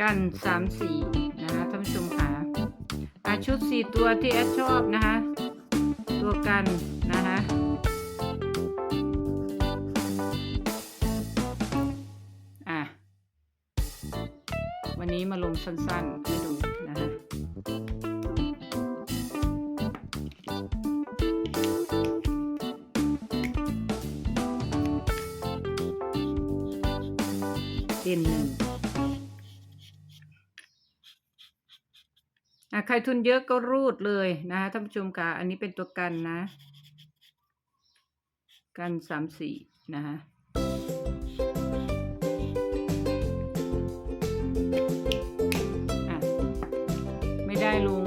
กันสามสีนะคะท่านผู้ชมค่ะอะชุดสี่ตัวที่แอดชอบนะคะ ตัวกันนะคะอะวันนี้มาลงสั้นๆให้ดูนะคะ เด่นหนึ่งใครทุนเยอะก็รูดเลยนะคะท่านผู้ชมค่ะอันนี้เป็นตัวกันนะ กันสามสี่นะคะไม่ได้ลง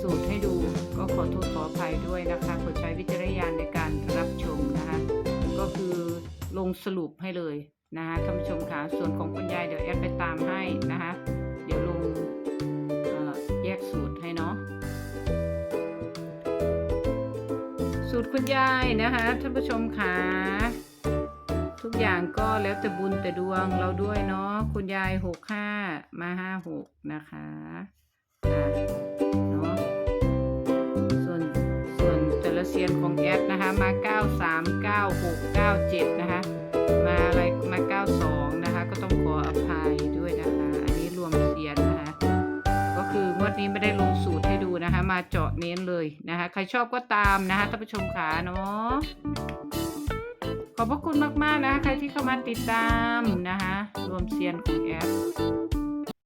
สูตรให้ดูก็ขอโทษขออภัยด้วยนะคะโปรดใช้วิจารณญาณในการรับชมนะคะ ก็คือลงสรุปให้เลย นะคะท่านผู้ชมคะส่วนของคุณยายเดี๋ยวแอดไปตามให้นะคะ เดี๋ยวลงแยกสูตรให้เนาะสูตรคุณยายนะคะท่านผู้ชมคะทุกอย่างก็แล้วแต่บุญแต่ดวงเราด้วยเนาะคุณยายหกห้ามาห้าหกนะคะอะเนาะส่วนส่วนแต่ละเซียนของแอดนะคะมา93 96 97นะคะ นี้ไม่ได้ลงสูตรให้ดูนะคะ มาเจาะเน้นเลยนะคะ ใครชอบก็ตามนะคะท่านผู้ชมขาเนาะขอบพระคุณมากๆนะคะใครที่เข้ามาติดตามนะคะ รวมเซียนของแอป